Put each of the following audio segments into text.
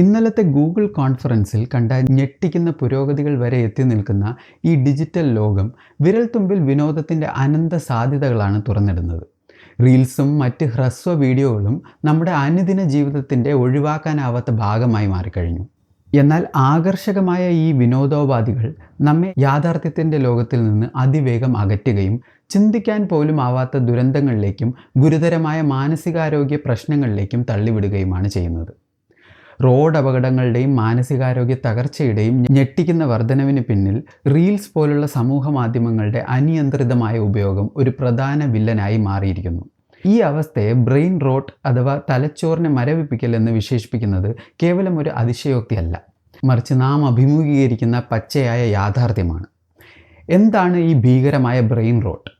ഇന്നലത്തെ ഗൂഗിൾ കോൺഫറൻസിൽ കണ്ട ഞെട്ടിക്കുന്ന പുരോഗതികൾ വരെ എത്തി നിൽക്കുന്ന ഈ ഡിജിറ്റൽ ലോകം വിരൽത്തുമ്പിൽ വിനോദത്തിന്റെ അനന്ത സാധ്യതകളാണ് തുറന്നിടുന്നത്. റീൽസും മറ്റ് ഹ്രസ്വ വീഡിയോകളും നമ്മുടെ അനുദിന ജീവിതത്തിന്റെ ഒഴിവാക്കാനാവാത്ത ഭാഗമായി മാറിക്കഴിഞ്ഞു. എന്നാൽ ആകർഷകമായ ഈ വിനോദോപാധികൾ നമ്മെ യാഥാർത്ഥ്യത്തിന്റെ ലോകത്തിൽ നിന്ന് അതിവേഗം അകറ്റുകയും ചിന്തിക്കാൻ പോലും ആവാത്ത ദുരന്തങ്ങളിലേക്കും ഗുരുതരമായ മാനസികാരോഗ്യ പ്രശ്നങ്ങളിലേക്കും തള്ളിവിടുകയുമാണ് ചെയ്യുന്നത്. റോഡ് അപകടങ്ങളുടെയും മാനസികാരോഗ്യ തകർച്ചയുടെയും ഞെട്ടിക്കുന്ന വർധനവിന് പിന്നിൽ റീൽസ് പോലുള്ള സമൂഹ മാധ്യമങ്ങളുടെ അനിയന്ത്രിതമായ ഉപയോഗം ഒരു പ്രധാന വില്ലനായി മാറിയിരിക്കുന്നു. ഈ അവസ്ഥയെ ബ്രെയിൻ റോട്ട് അഥവാ തലച്ചോറിനെ മരവിപ്പിക്കൽ എന്ന് വിശേഷിപ്പിക്കുന്നത് കേവലം ഒരു അതിശയോക്തിയല്ല. മറിച്ച് നാം അഭിമുഖീകരിക്കുന്ന പച്ചയായ യാഥാർത്ഥ്യമാണ്. എന്താണ് ഈ ഭീകരമായ ബ്രെയിൻ റോട്ട്?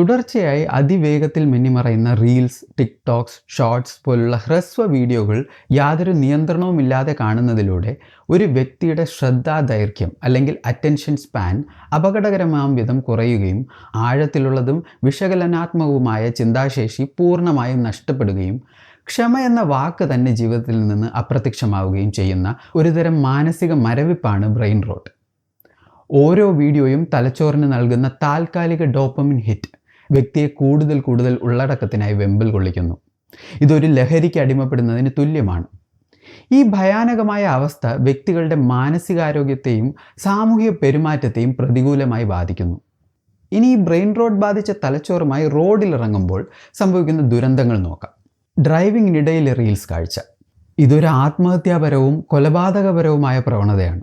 തുടർച്ചയായി അതിവേഗത്തിൽ മിന്നിമറയുന്ന റീൽസ് ടിക്ടോക്സ് ഷോർട്സ് പോലുള്ള ഹ്രസ്വ വീഡിയോകൾ യാതൊരു നിയന്ത്രണവുമില്ലാതെ കാണുന്നതിലൂടെ ഒരു വ്യക്തിയുടെ ശ്രദ്ധാദൈർഘ്യം അല്ലെങ്കിൽ അറ്റൻഷൻ സ്പാൻ അപകടകരമാം വിധം കുറയുകയും ആഴത്തിലുള്ളതും വിശകലനാത്മകവുമായ ചിന്താശേഷി പൂർണമായും നഷ്ടപ്പെടുകയും ക്ഷമ എന്ന വാക്ക് തന്നെ ജീവിതത്തിൽ നിന്ന് അപ്രത്യക്ഷമാവുകയും ചെയ്യുന്ന ഒരുതരം മാനസിക മരവിപ്പാണ് ബ്രെയിൻ റോട്ട്. ഓരോ വീഡിയോയും തലച്ചോറിന് നൽകുന്ന താൽക്കാലിക ഡോപ്പമിൻ ഹിറ്റ്. വ്യക്തിയെ കൂടുതൽ കൂടുതൽ ഉള്ളടക്കത്തിനായി വെമ്പൽ കൊള്ളിക്കുന്നു. ഇതൊരു ലഹരിക്ക് അടിമപ്പെടുന്നതിന് തുല്യമാണ്. ഈ ഭയാനകമായ അവസ്ഥ വ്യക്തികളുടെ മാനസികാരോഗ്യത്തെയും സാമൂഹിക പെരുമാറ്റത്തെയും പ്രതികൂലമായി ബാധിക്കുന്നു. ഇനി ഈ ബ്രെയിൻ റോഡ് ബാധിച്ച തലച്ചോറുമായി റോഡിലിറങ്ങുമ്പോൾ സംഭവിക്കുന്ന ദുരന്തങ്ങൾ നോക്കാം. ഡ്രൈവിങ്ങിനിടയിലെ റീൽസ് കാഴ്ച. ഇതൊരു ആത്മഹത്യാപരവും കൊലപാതകപരവുമായ പ്രവണതയാണ്.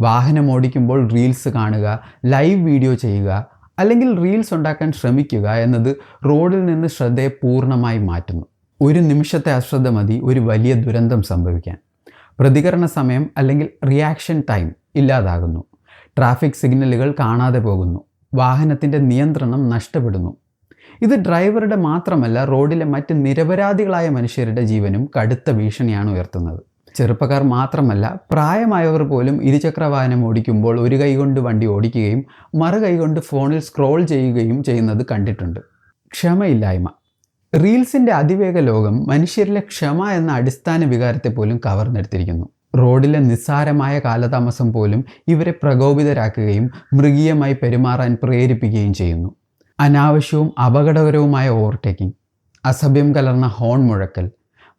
വാഹനം ഓടിക്കുമ്പോൾ റീൽസ് കാണുക ലൈവ് വീഡിയോ ചെയ്യുക അല്ലെങ്കിൽ റീൽസ് ഉണ്ടാക്കാൻ ശ്രമിക്കുക എന്നത് റോഡിൽ നിന്ന് ശ്രദ്ധയെ പൂർണമായി മാറ്റുന്നു. ഒരു നിമിഷത്തെ അശ്രദ്ധ മതി ഒരു വലിയ ദുരന്തം സംഭവിക്കാൻ. പ്രതികരണ സമയം അല്ലെങ്കിൽ റിയാക്ഷൻ ടൈം ഇല്ലാതാകുന്നു. ട്രാഫിക് സിഗ്നലുകൾ കാണാതെ പോകുന്നു. വാഹനത്തിന്റെ നിയന്ത്രണം നഷ്ടപ്പെടുന്നു. ഇത് ഡ്രൈവറുടെ മാത്രമല്ല റോഡിലെ മറ്റ് നിരപരാധികളായ മനുഷ്യരുടെ ജീവനും കടുത്ത ഭീഷണിയാണ് ഉയർത്തുന്നത്. ചെറുപ്പക്കാർ മാത്രമല്ല പ്രായമായവർ പോലും ഇരുചക്ര വാഹനം ഓടിക്കുമ്പോൾ ഒരു കൈകൊണ്ട് വണ്ടി ഓടിക്കുകയും മറു കൈകൊണ്ട് ഫോണിൽ സ്ക്രോൾ ചെയ്യുകയും ചെയ്യുന്നത് കണ്ടിട്ടുണ്ട്. ക്ഷമയില്ലായ്മ. റീൽസിന്റെ അതിവേഗ ലോകം മനുഷ്യരിലെ ക്ഷമ എന്ന അടിസ്ഥാന വികാരത്തെ പോലും കവർന്നെടുത്തിരിക്കുന്നു. റോഡിലെ നിസ്സാരമായ കാലതാമസം പോലും ഇവരെ പ്രകോപിതരാക്കുകയും മൃഗീയമായി പെരുമാറാൻ പ്രേരിപ്പിക്കുകയും ചെയ്യുന്നു. അനാവശ്യവും അപകടകരവുമായ ഓവർടേക്കിംഗ് അസഭ്യം കലർന്ന ഹോൺ മുഴക്കൽ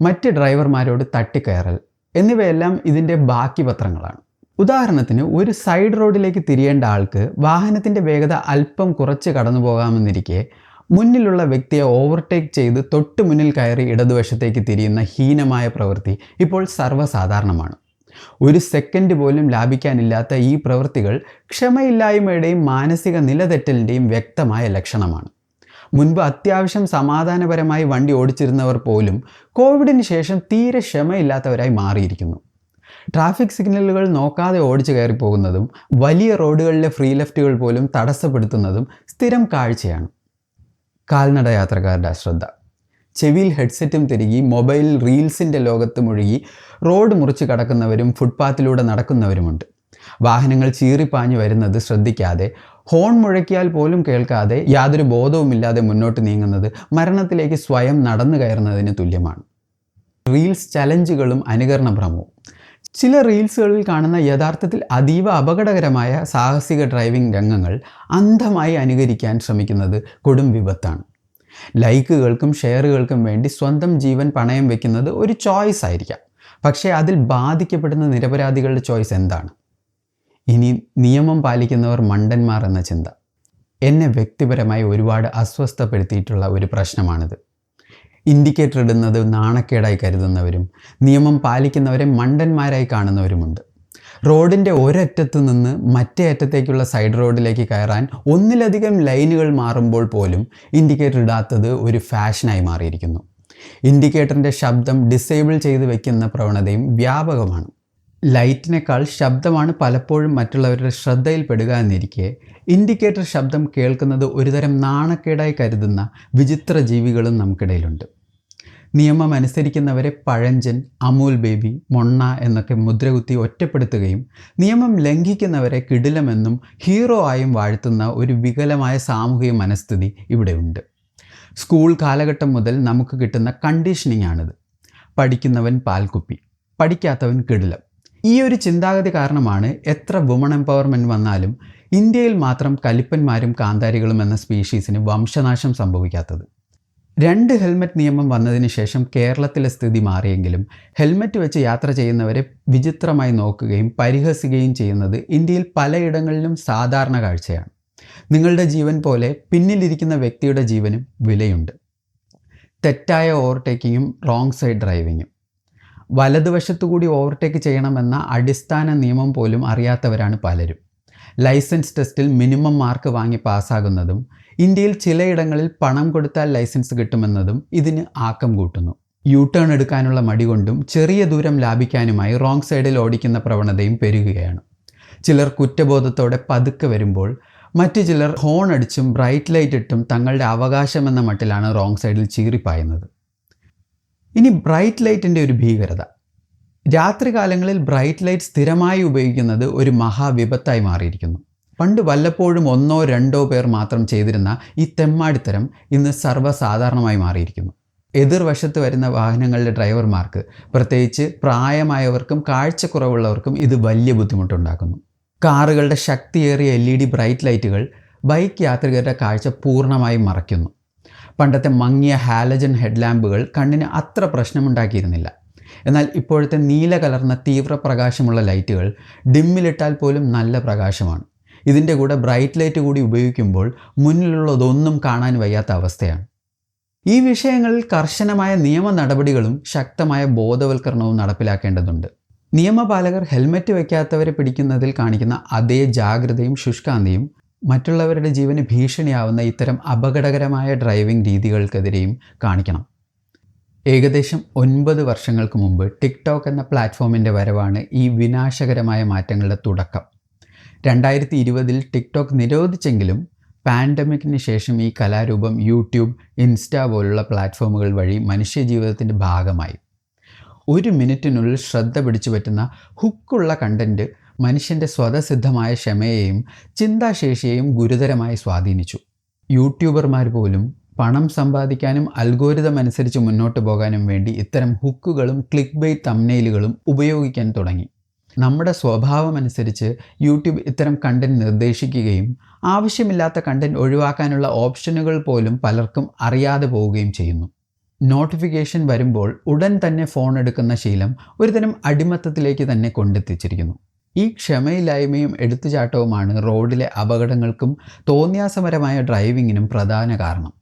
മറ്റ് ഡ്രൈവർമാരോട് തട്ടിക്കയറൽ എന്നിവയെല്ലാം ഇതിന്റെ ബാക്കി പത്രങ്ങളാണ്. ഉദാഹരണത്തിന് ഒരു സൈഡ് റോഡിലേക്ക് തിരിയേണ്ട ആൾക്ക് വാഹനത്തിന്റെ വേഗത അല്പം കുറച്ച് കടന്നു പോകാമെന്നിരിക്കെ മുന്നിലുള്ള വ്യക്തിയെ ഓവർടേക്ക് ചെയ്ത് തൊട്ട് മുന്നിൽ കയറി ഇടതുവശത്തേക്ക് തിരിയുന്ന ഹീനമായ പ്രവൃത്തി ഇപ്പോൾ സർവസാധാരണമാണ്. ഒരു സെക്കൻഡ് പോലും ലാഭിക്കാനില്ലാത്ത ഈ പ്രവൃത്തികൾ ക്ഷമയില്ലായ്മയുടെയും മാനസിക നിലതെറ്റലിന്റെയും വ്യക്തമായ ലക്ഷണമാണ്. മുൻപ് അത്യാവശ്യം സമാധാനപരമായി വണ്ടി ഓടിച്ചിരുന്നവർ പോലും കോവിഡിന് ശേഷം തീരെ ക്ഷമയില്ലാത്തവരായി മാറിയിരിക്കുന്നു. ട്രാഫിക് സിഗ്നലുകൾ നോക്കാതെ ഓടിച്ചു കയറി പോകുന്നതും വലിയ റോഡുകളിലെ ഫ്രീ ലെഫ്റ്റുകൾ പോലും തടസ്സപ്പെടുത്തുന്നതും സ്ഥിരം കാഴ്ചയാണ്. കാൽനട യാത്രക്കാരുടെ അശ്രദ്ധ. ചെവിയിൽ ഹെഡ്സെറ്റും തിരികി മൊബൈൽ റീൽസിന്റെ ലോകത്ത് മുഴുകി റോഡ് മുറിച്ച് കടക്കുന്നവരും ഫുട്പാത്തിലൂടെ നടക്കുന്നവരുമുണ്ട്. വാഹനങ്ങൾ ചീറിപ്പാഞ്ഞു വരുന്നത് ശ്രദ്ധിക്കാതെ ഹോൺ മുഴക്കിയാൽ പോലും കേൾക്കാതെ യാതൊരു ബോധവുമില്ലാതെ മുന്നോട്ട് നീങ്ങുന്നത് മരണത്തിലേക്ക് സ്വയം നടന്നു കയറുന്നതിന് തുല്യമാണ്. റീൽസ് ചലഞ്ചുകളും അനുകരണ ഭ്രമവും. ചില റീൽസുകളിൽ കാണുന്ന യഥാർത്ഥത്തിൽ അതീവ അപകടകരമായ സാഹസിക ഡ്രൈവിംഗ് രംഗങ്ങൾ അന്ധമായി അനുകരിക്കാൻ ശ്രമിക്കുന്നത് കൊടും വിപത്താണ്. ലൈക്കുകൾക്കും ഷെയറുകൾക്കും വേണ്ടി സ്വന്തം ജീവൻ പണയം വെക്കുന്നത് ഒരു ചോയ്സ് ആയിരിക്കാം. പക്ഷേ അതിൽ ബാധിക്കപ്പെടുന്ന നിരപരാധികളുടെ ചോയ്സ് എന്താണ്? ഇനി നിയമം പാലിക്കുന്നവർ മണ്ടന്മാർ എന്ന ചിന്ത. എന്നെ വ്യക്തിപരമായി ഒരുപാട് അസ്വസ്ഥപ്പെടുത്തിയിട്ടുള്ള ഒരു പ്രശ്നമാണിത്. ഇൻഡിക്കേറ്റർ ഇടുന്നത് നാണക്കേടായി കരുതുന്നവരും നിയമം പാലിക്കുന്നവരെ മണ്ടന്മാരായി കാണുന്നവരുമുണ്ട്. റോഡിന്റെ ഒരറ്റത്ത് നിന്ന് മറ്റേ അറ്റത്തേക്കുള്ള സൈഡ് റോഡിലേക്ക് കയറാൻ ഒന്നിലധികം ലൈനുകൾ മാറുമ്പോൾ പോലും ഇൻഡിക്കേറ്റർ ഇടാത്തത് ഒരു ഫാഷനായി മാറിയിരിക്കുന്നു. ഇൻഡിക്കേറ്ററിന്റെ ശബ്ദം ഡിസേബിൾ ചെയ്ത് വയ്ക്കുന്ന പ്രവണതയും വ്യാപകമാണ്. ലൈറ്റിനേക്കാൾ ശബ്ദമാണ് പലപ്പോഴും മറ്റുള്ളവരുടെ ശ്രദ്ധയിൽപ്പെടുക എന്നിരിക്കെ. ഇൻഡിക്കേറ്റർ ശബ്ദം കേൾക്കുന്നത് ഒരുതരം നാണക്കേടായി കരുതുന്ന വിചിത്ര ജീവികളും നമുക്കിടയിലുണ്ട്. നിയമം അനുസരിക്കുന്നവരെ പഴഞ്ചൻ അമൂൽ ബേബി മൊണ്ണ എന്നൊക്കെ മുദ്രകുത്തി ഒറ്റപ്പെടുത്തുകയും നിയമം ലംഘിക്കുന്നവരെ കിടിലമെന്നും ഹീറോ ആയും വാഴ്ത്തുന്ന ഒരു വികലമായ സാമൂഹിക മനസ്ഥിതി ഇവിടെയുണ്ട്. സ്കൂൾ കാലഘട്ടം മുതൽ നമുക്ക് കിട്ടുന്ന കണ്ടീഷനിങ് ആണിത് പഠിക്കുന്നവൻ പാൽക്കുപ്പി പഠിക്കാത്തവൻ കിടിലം. ഈ ഒരു ചിന്താഗതി കാരണമാണ് എത്ര വുമൺ എംപവർമെന്റ് വന്നാലും ഇന്ത്യയിൽ മാത്രം കലിപ്പന്മാരും കാന്താരികളും എന്ന സ്പീഷീസിന് വംശനാശം സംഭവിക്കാത്തത്. രണ്ട് ഹെൽമറ്റ് നിയമം വന്നതിന് ശേഷം കേരളത്തിലെ സ്ഥിതി മാറിയെങ്കിലും ഹെൽമറ്റ് വെച്ച് യാത്ര ചെയ്യുന്നവരെ വിചിത്രമായി നോക്കുകയും പരിഹസിക്കുകയും ചെയ്യുന്നത് ഇന്ത്യയിൽ പലയിടങ്ങളിലും സാധാരണ കാഴ്ചയാണ്. നിങ്ങളുടെ ജീവൻ പോലെ പിന്നിലിരിക്കുന്ന വ്യക്തിയുടെ ജീവനും വിലയുണ്ട്. തെറ്റായ ഓവർടേക്കിങ്ങും റോങ് സൈഡ് ഡ്രൈവിങ്ങും വലതുവശത്തു കൂടി ഓവർടേക്ക് ചെയ്യണമെന്ന അടിസ്ഥാന നിയമം പോലും അറിയാത്തവരാണ് പലരും. ലൈസൻസ് ടെസ്റ്റിൽ മിനിമം മാർക്ക് വാങ്ങി പാസ്സാകുന്നതും ഇന്ത്യയിൽ ചിലയിടങ്ങളിൽ പണം കൊടുത്താൽ ലൈസൻസ് കിട്ടുമെന്നതും ഇതിന് ആക്കം കൂട്ടുന്നു. യു ടേൺ എടുക്കാനുള്ള മടി കൊണ്ടും ചെറിയ ദൂരം ലാഭിക്കാനുമായി റോങ് സൈഡിൽ ഓടിക്കുന്ന പ്രവണതയും പെരുകുകയാണ്. ചിലർ കുറ്റബോധത്തോടെ പതുക്കെ വരുമ്പോൾ മറ്റു ചിലർ ഹോൺ അടിച്ചും ബ്രൈറ്റ് ലൈറ്റ് ഇട്ടും തങ്ങളുടെ അവകാശമെന്ന മട്ടിലാണ് റോങ് സൈഡിൽ ചീറിപ്പായുന്നത്. ഇനി ബ്രൈറ്റ് ലൈറ്റിന്റെ ഒരു ഭീകരത. രാത്രികാലങ്ങളിൽ ബ്രൈറ്റ് ലൈറ്റ് സ്ഥിരമായി ഉപയോഗിക്കുന്നത് ഒരു മഹാവിപത്തായി മാറിയിരിക്കുന്നു. പണ്ട് വല്ലപ്പോഴും ഒന്നോ രണ്ടോ പേർ മാത്രം ചെയ്തിരുന്ന ഈ തെമ്മാടിത്തരം ഇന്ന് സർവസാധാരണമായി മാറിയിരിക്കുന്നു. എതിർവശത്ത് വരുന്ന വാഹനങ്ങളുടെ ഡ്രൈവർമാർക്ക് പ്രത്യേകിച്ച് പ്രായമായവർക്കും കാഴ്ചക്കുറവുള്ളവർക്കും ഇത് വലിയ ബുദ്ധിമുട്ടുണ്ടാക്കുന്നു. കാറുകളുടെ ശക്തിയേറിയ എൽ ഇ ഡി ബ്രൈറ്റ് ലൈറ്റുകൾ ബൈക്ക് യാത്രികരുടെ കാഴ്ച പൂർണമായും മറയ്ക്കുന്നു. പണ്ടത്തെ മങ്ങിയ ഹാലജൻ ഹെഡ്ലാമ്പുകൾ കണ്ണിന് അത്ര പ്രശ്നമുണ്ടാക്കിയിരുന്നില്ല. എന്നാൽ ഇപ്പോഴത്തെ നീല കലർന്ന തീവ്ര പ്രകാശമുള്ള ലൈറ്റുകൾ ഡിമ്മിലിട്ടാൽ പോലും നല്ല പ്രകാശമാണ്. ഇതിന്റെ കൂടെ ബ്രൈറ്റ് ലൈറ്റ് കൂടി ഉപയോഗിക്കുമ്പോൾ മുന്നിലുള്ളതൊന്നും കാണാൻ വയ്യാത്ത അവസ്ഥയാണ്. ഈ വിഷയങ്ങളിൽ കർശനമായ നിയമ നടപടികളും ശക്തമായ ബോധവൽക്കരണവും നടപ്പിലാക്കേണ്ടതുണ്ട്. നിയമപാലകർ ഹെൽമറ്റ് വയ്ക്കാത്തവരെ പിടിക്കുന്നതിൽ കാണിക്കുന്ന അതേ ജാഗ്രതയും ശുഷ്കാന്തിയും മറ്റുള്ളവരുടെ ജീവന് ഭീഷണിയാവുന്ന ഇത്തരം അപകടകരമായ ഡ്രൈവിംഗ് രീതികൾക്കെതിരെയും കാണിക്കണം. ഏകദേശം ഒൻപത് വർഷങ്ങൾക്ക് മുമ്പ് ടിക്ടോക്ക് എന്ന പ്ലാറ്റ്ഫോമിന്റെ വരവാണ് ഈ വിനാശകരമായ മാറ്റങ്ങളുടെ തുടക്കം. രണ്ടായിരത്തി ഇരുപതിൽ ടിക്ടോക്ക് നിരോധിച്ചെങ്കിലും പാൻഡമിക്കിന് ശേഷം ഈ കലാരൂപം യൂട്യൂബ് ഇൻസ്റ്റ പോലുള്ള പ്ലാറ്റ്ഫോമുകൾ വഴി മനുഷ്യജീവിതത്തിന്റെ ഭാഗമായി. ഒരു മിനിറ്റിനുള്ളിൽ ശ്രദ്ധ പിടിച്ചു പറ്റുന്ന ഹുക്കുള്ള കണ്ടന്റ് മനുഷ്യന്റെ സ്വതസിദ്ധമായ ക്ഷമയെയും ചിന്താശേഷിയെയും ഗുരുതരമായി സ്വാധീനിച്ചു. യൂട്യൂബർമാർ പോലും പണം സമ്പാദിക്കാനും അൽഗോരിതം അനുസരിച്ച് മുന്നോട്ട് പോകാനും വേണ്ടി ഇത്തരം ഹുക്കുകളും ക്ലിക്ക് ബൈ തമ്നെയിലുകളും ഉപയോഗിക്കാൻ തുടങ്ങി. നമ്മുടെ സ്വഭാവമനുസരിച്ച് യൂട്യൂബ് ഇത്തരം കണ്ടന്റ് നിർദ്ദേശിക്കുകയും ആവശ്യമില്ലാത്ത കണ്ടന്റ് ഒഴിവാക്കാനുള്ള ഓപ്ഷനുകൾ പോലും പലർക്കും അറിയാതെ പോവുകയും ചെയ്യുന്നു. നോട്ടിഫിക്കേഷൻ വരുമ്പോൾ ഉടൻ തന്നെ ഫോൺ എടുക്കുന്ന ശീലം ഒരുതരം അടിമത്തത്തിലേക്ക് തന്നെ കൊണ്ടെത്തിച്ചിരിക്കുന്നു. ഈ ക്ഷമയില്ലായ്മയും എടുത്തുചാട്ടവുമാണ് റോഡിലെ അപകടങ്ങൾക്കും തോന്നിയാസപരമായ ഡ്രൈവിങ്ങിനും പ്രധാന കാരണം.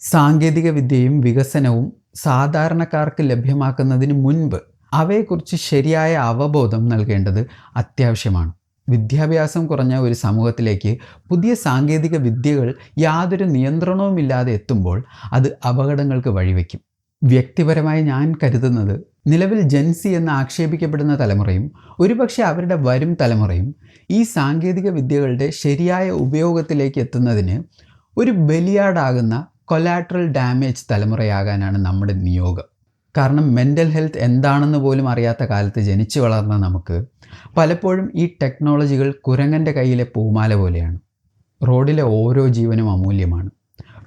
സാങ്കേതിക വിദ്യയും വികസനവും സാധാരണക്കാർക്ക് ലഭ്യമാക്കുന്നതിന് മുൻപ് അവയെക്കുറിച്ച് ശരിയായ അവബോധം നൽകേണ്ടത് അത്യാവശ്യമാണ്. വിദ്യാഭ്യാസം കുറഞ്ഞ ഒരു സമൂഹത്തിലേക്ക് പുതിയ സാങ്കേതിക വിദ്യകൾ യാതൊരു നിയന്ത്രണവുമില്ലാതെ എത്തുമ്പോൾ അത് അപകടങ്ങൾക്ക് വഴിവെക്കും. വ്യക്തിപരമായി ഞാൻ കരുതുന്നത് നിലവിൽ ജെൻസി എന്ന് ആക്ഷേപിക്കപ്പെടുന്ന തലമുറയും ഒരുപക്ഷെ അവരുടെ വരും തലമുറയും ഈ സാങ്കേതിക വിദ്യകളുടെ ശരിയായ ഉപയോഗത്തിലേക്ക് എത്തുന്നതിന് ഒരു ബലിയാടാകുന്ന കൊലാട്രൽ ഡാമേജ് തലമുറയാകാനാണ് നമ്മുടെ നിയോഗം. കാരണം മെന്റൽ ഹെൽത്ത് എന്താണെന്ന് പോലും അറിയാത്ത കാലത്ത് ജനിച്ചു വളർന്ന നമുക്ക് പലപ്പോഴും ഈ ടെക്നോളജികൾ കുരങ്ങന്റെ കയ്യിലെ പൂമാല പോലെയാണ്. റോഡിലെ ഓരോ ജീവനും അമൂല്യമാണ്.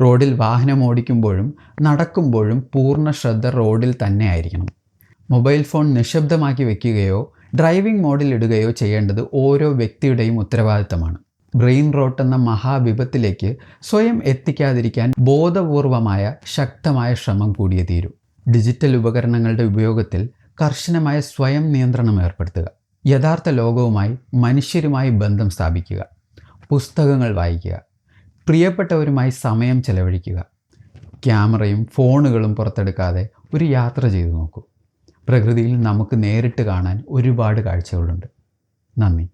റോഡിൽ വാഹനം ഓടിക്കുമ്പോഴും നടക്കുമ്പോഴും പൂർണ ശ്രദ്ധ റോഡിൽ തന്നെ ആയിരിക്കണം. മൊബൈൽ ഫോൺ നിശബ്ദമാക്കി വെക്കുകയോ ഡ്രൈവിംഗ് മോഡിൽ ഇടുകയോ ചെയ്യേണ്ടത് ഓരോ വ്യക്തിയുടെയും ഉത്തരവാദിത്തമാണ്. ബ്രെയിൻ റോട്ട് എന്ന മഹാവിപത്തിലേക്ക് സ്വയം എത്തിക്കാതിരിക്കാൻ ബോധപൂർവമായ ശക്തമായ ശ്രമം കൂടിയേ തീരൂ. ഡിജിറ്റൽ ഉപകരണങ്ങളുടെ ഉപയോഗത്തിൽ കർശനമായ സ്വയം നിയന്ത്രണം ഏർപ്പെടുത്തുക. യഥാർത്ഥ ലോകവുമായി മനുഷ്യരുമായി ബന്ധം സ്ഥാപിക്കുക. പുസ്തകങ്ങൾ വായിക്കുക. പ്രിയപ്പെട്ടവരുമായി സമയം ചെലവഴിക്കുക. ക്യാമറയും ഫോണുകളും പുറത്തെടുക്കാതെ ഒരു യാത്ര ചെയ്തു നോക്കൂ. പ്രകൃതിയിൽ നമുക്ക് നേരിട്ട് കാണാൻ ഒരുപാട് കാഴ്ചകളുണ്ട്. നന്ദി.